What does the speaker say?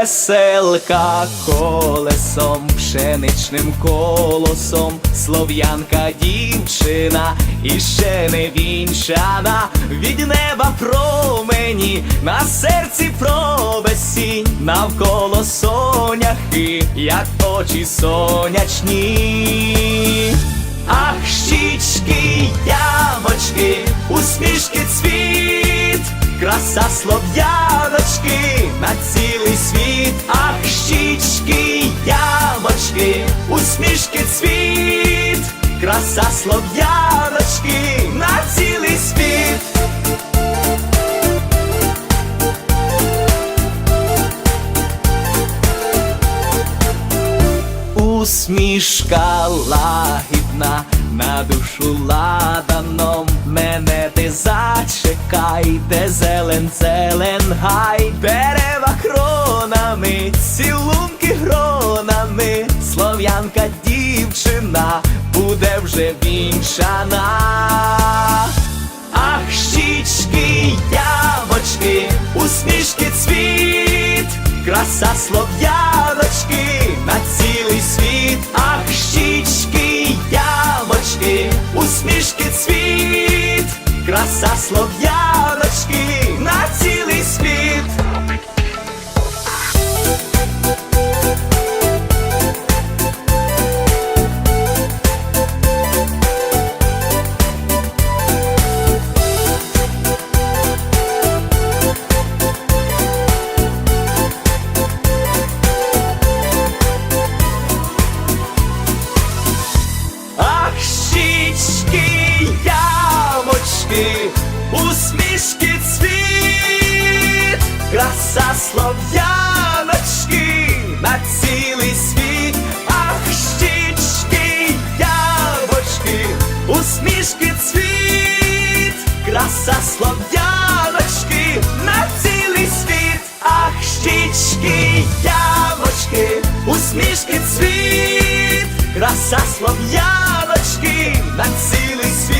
веселка колесом, пшеничним колосом, слов'янка дівчина і ще не вінчана, від неба промені, на серці пробесінь, навколо соняхи, як очі сонячні. Ах, щічки, ямочки, усмішки цвіт, краса слов'яночки на цілий світ. Ах, щічки, ямочки, усмішки цвіт, краса слов'яночки на цілий світ. Усмішка лагідна на душу ладаном мене ти зачекай, де зелен, зелен гай, слов'янка дівчина буде вже вінчана. Ах, щічки, ямочки, усмішки цвіт, краса слов'яночки на цілий світ. Ах, щічки, ямочки, усмішки цвіт, краса слов'яночки на цілий світ. Краса слов'яночки на цілий світ. Ах, щічки, ямочки, усмішки цвіт, краса слов'яночки на цілий світ. Ах, щічки, ямочки, усмішки цвіт, краса слов'яночки на цілий світ.